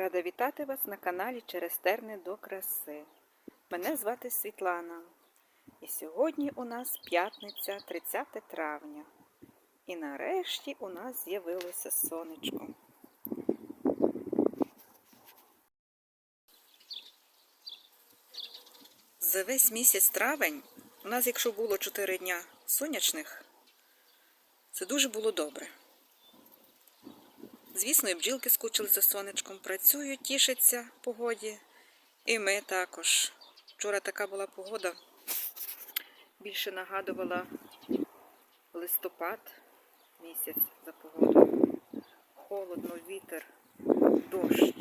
Рада вітати вас на каналі Через терни до краси. Мене звати Світлана. І сьогодні у нас п'ятниця, 30 травня. І нарешті у нас з'явилося сонечко. За весь місяць травень у нас, якщо було 4 дня сонячних, це дуже було добре. Звісно, і бджілки скучили за сонечком, працюють, тішаться погоді. І ми також. Вчора така була погода, більше нагадувала листопад місяць за погодою. Холодно, вітер, дощ.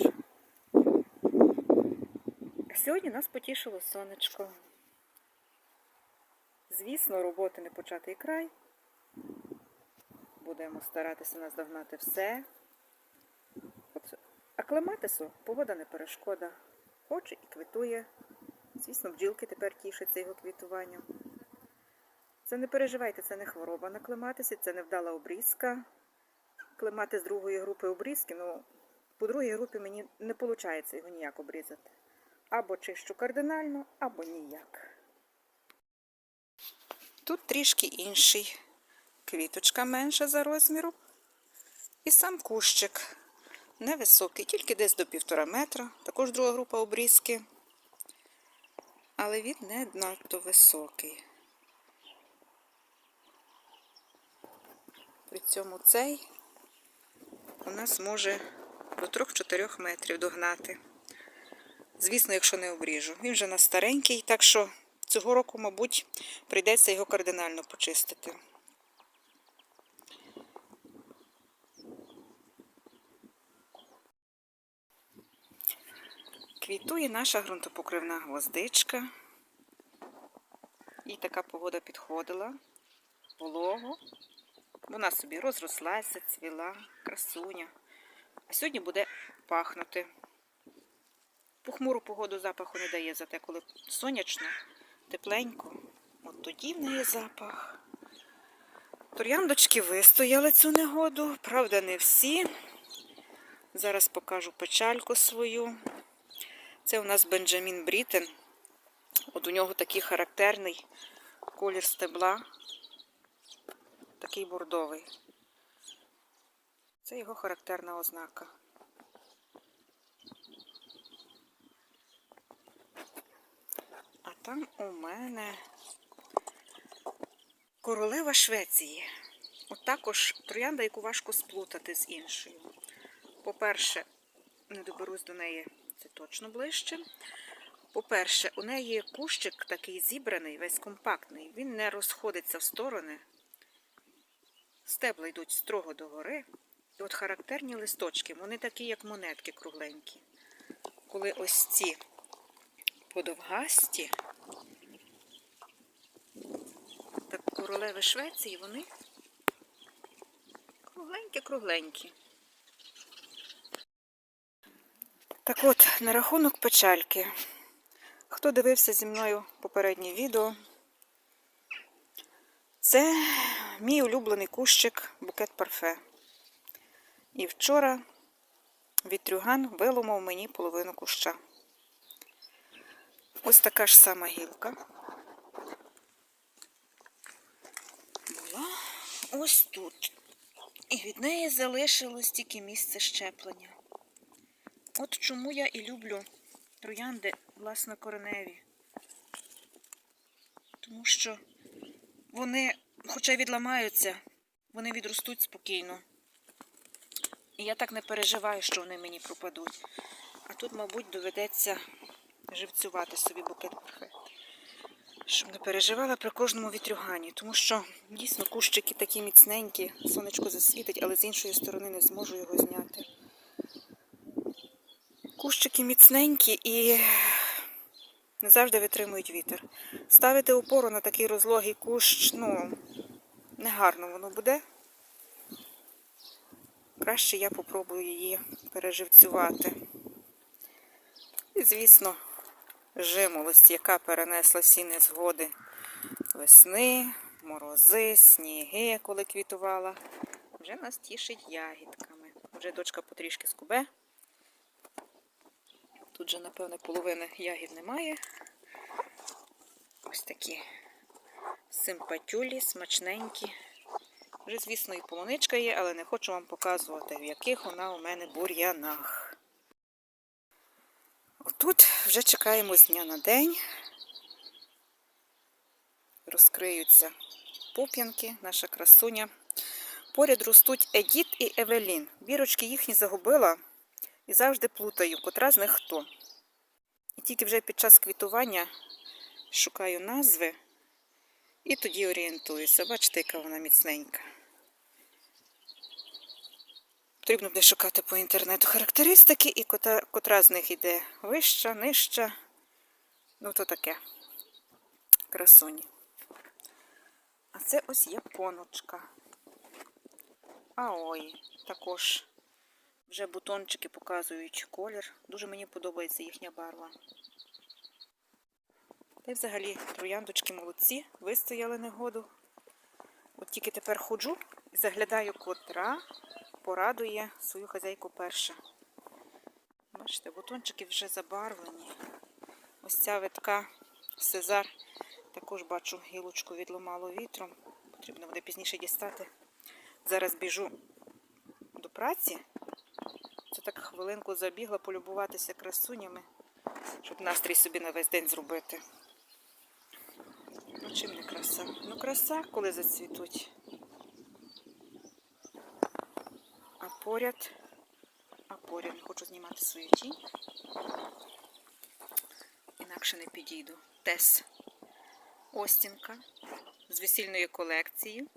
Сьогодні нас потішило сонечко. Звісно, роботи не початий край. Будемо старатися наздогнати все. Клематису погода не перешкода. Хоче і квітує. Звісно, бджілки тепер тішаться його квітуванням. Це не переживайте, це не хвороба на клематисі, це невдала обрізка. Клемати з другої групи обрізки, ну, по другій групі мені не виходить його ніяк обрізати. Або чищу кардинально, або ніяк. Тут трішки інший. Квіточка менша за розміром. І сам кущик невисокий, тільки десь до півтора метра. Також друга група обрізки. Але він не надто високий. При цьому цей у нас може до 3-4 метрів догнати. Звісно, якщо не обріжу. Він вже на старенький, так що цього року, мабуть, прийдеться його кардинально почистити. Квітує наша ґрунтопокривна гвоздичка. Їй така погода підходила. Волого. Вона собі розрослася, цвіла, красуня. А сьогодні буде пахнути. Похмуру погоду запаху не дає, зате коли сонячно, тепленько. От тоді в неї запах. Трояндочки вистояли цю негоду, правда, не всі. Зараз покажу печальку свою. Це у нас Бенджамін Брітен. От у нього такий характерний колір стебла, такий бордовий. Це його характерна ознака. А там у мене королева Швеції. От також троянда, яку важко сплутати з іншою. По-перше, не доберусь до неї, це точно ближче. По-перше, у неї кущик такий зібраний, весь компактний, він не розходиться в сторони. Стебла йдуть строго догори. І от характерні листочки, вони такі, як монетки кругленькі. Коли ось ці подовгасті, так королеви Швеції, вони кругленькі-кругленькі. Так от, на рахунок печальки. Хто дивився зі мною попереднє відео, це мій улюблений кущик букет парфе. І вчора вітрюган виломав мені половину куща. Ось така ж сама гілка. Була ось тут. І від неї залишилось тільки місце щеплення. От чому я і люблю троянди власнокореневі. Тому що вони, хоча відламаються, вони відростуть спокійно. І я так не переживаю, що вони мені пропадуть. А тут, мабуть, доведеться живцювати собі букет парфе. Щоб не переживала при кожному вітрюгані. Тому що дійсно кущики такі міцненькі, сонечко засвітить, але з іншої сторони не зможу його зняти. Кущики міцненькі і не завжди витримують вітер. Ставити опору на такий розлогий кущ, ну, негарно воно буде. Краще я попробую її переживцювати. І, звісно, жимолость, яка перенесла всі незгоди весни, морози, сніги, коли квітувала, вже нас тішить ягідками. Вже дочка потрішки скубе. Тут же, напевне, половини ягід немає. Ось такі симпатюлі, смачненькі. Вже, звісно, і полуничка є, але не хочу вам показувати, в яких вона у мене бур'янах. Отут вже чекаємо з дня на день. Розкриються пуп'янки, наша красуня. Поряд ростуть Едіт і Евелін. Бірочки їхні загубила і завжди плутаю, котра з них хто. І тільки вже під час квітування шукаю назви і тоді орієнтуюся. Бачите, яка вона міцненька. Потрібно буде шукати по інтернету характеристики, і кота, котра з них йде вища, нижча. Ну, то таке. Красуні. А це ось японочка. А ой, також вже бутончики показують колір. Дуже мені подобається їхня барва. Та й взагалі трояндочки молодці, вистояли негоду. От тільки тепер ходжу і заглядаю, котра порадує свою хазяйку перша. Бачите, бутончики вже забарвлені. Ось ця витка Сезар. Також бачу, гілочку відломало вітром. Потрібно буде пізніше дістати. Зараз біжу до праці. Це так хвилинку забігла полюбуватися красунями, щоб настрій собі на весь день зробити. Ну, чим не краса? Ну, краса, коли зацвітуть. А поряд, а поряд хочу знімати свою тінь. Інакше не підійду. Тес Остінка з весільної колекції.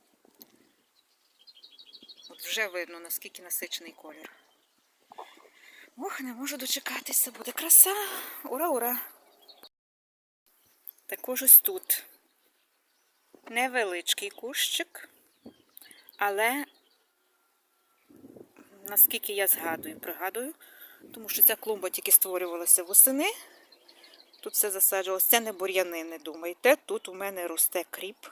От вже видно, наскільки насичений колір. Ох, не можу дочекатися, буде краса. Ура, ура! Також ось тут невеличкий кущик, але наскільки я згадую, пригадую, тому що ця клумба тільки створювалася восени. Тут все засаджувалося. Це не бур'яни, не думайте. Тут у мене росте кріп,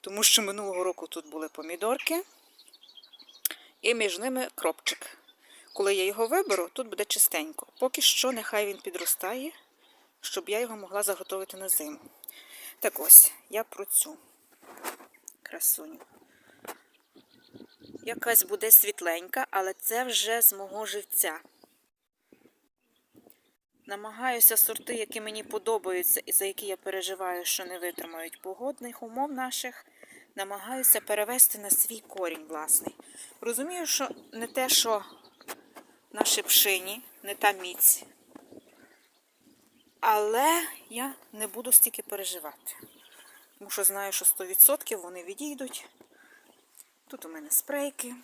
тому що минулого року тут були помідорки, і між ними кропчик. Коли я його виберу, тут буде чистенько. Поки що, нехай він підростає, щоб я його могла заготовити на зиму. Так ось, я про цю красуню. Якась буде світленька, але це вже з мого живця. Намагаюся сорти, які мені подобаються і за які я переживаю, що не витримають погодних умов наших, намагаюся перевести на свій корінь власний. Розумію, що не те, що на шипшині, не та міць. Але я не буду стільки переживати. Тому що знаю, що 100% вони відійдуть. Тут у мене спрейки.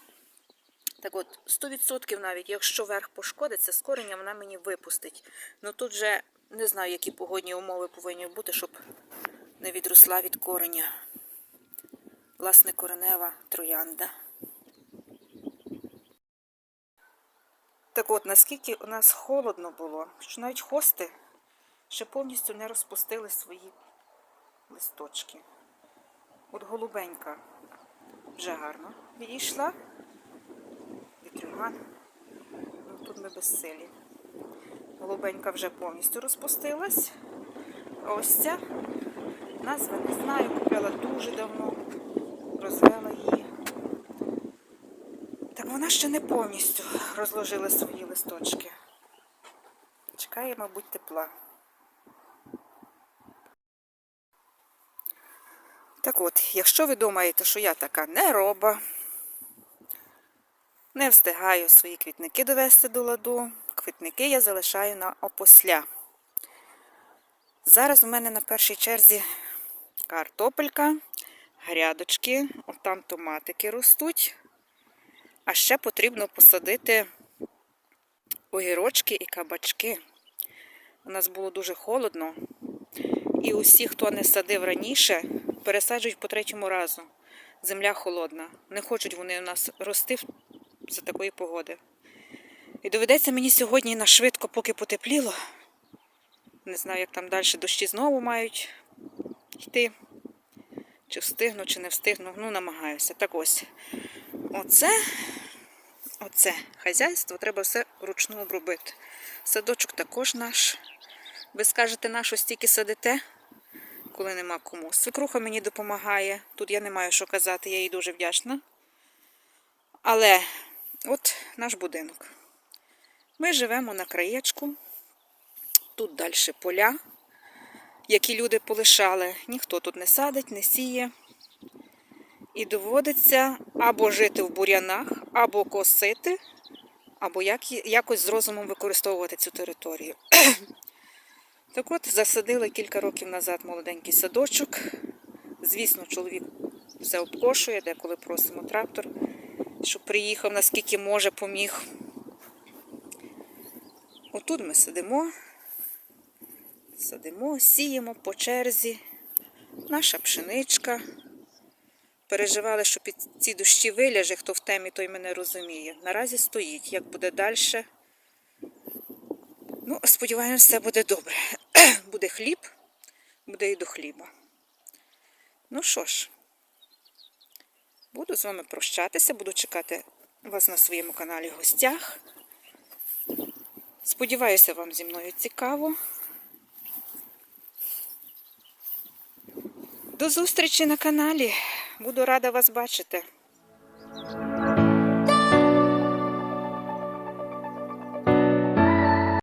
Так от, 100% навіть, якщо верх пошкодиться, з корення вона мені випустить. Ну тут вже не знаю, які погодні умови повинні бути, щоб не відросла від кореня. Власне, коренева троянда. Так от, наскільки у нас холодно було, що навіть хости ще повністю не розпустили свої листочки. От голубенька вже гарно відійшла. Вітрюган. Ну, тут ми безсилі. Голубенька вже повністю розпустилась. А ось ця назва не знаю, купила дуже давно, розвела її. Вона ще не повністю розложила свої листочки. Чекає, мабуть, тепла. Так от, якщо ви думаєте, що я така не роба, не встигаю свої квітники довести до ладу, квітники я залишаю на опосля. Зараз у мене на першій черзі картопелька, грядочки, отам томатики ростуть. А ще потрібно посадити огірочки і кабачки. У нас було дуже холодно. І усі, хто не садив раніше, пересаджують по третьому разу. Земля холодна. Не хочуть вони у нас рости за такої погоди. І доведеться мені сьогодні на швидко, поки потепліло. Не знаю, як там далі дощі знову мають йти. Чи встигну, чи не встигну. Ну, намагаюся. Так ось. Оце, оце хазяйство, треба все вручну обробити. Садочок також наш. Ви скажете, на що стільки садите, коли нема кому. Свекруха мені допомагає. Тут я не маю що казати, я їй дуже вдячна. Але от наш будинок. Ми живемо на краєчку. Тут далі поля, які люди полишали. Ніхто тут не садить, не сіє. І доводиться або жити в бур'янах, або косити, або як, якось з розумом використовувати цю територію. Так от, засадили кілька років назад молоденький садочок. Звісно, чоловік все обкошує, деколи просимо трактор, щоб приїхав, наскільки може, поміг. Отут ми сидимо, садимо, сіємо по черзі. Наша пшеничка. Переживали, що під ці дощі виляже, хто в темі, той мене розуміє. Наразі стоїть. Як буде далі? Ну, сподіваємось, все буде добре. буде хліб, буде і до хліба. Ну що ж, буду з вами прощатися, буду чекати вас на своєму каналі гостях. Сподіваюся, вам зі мною цікаво. До зустрічі на каналі. Буду рада вас бачити.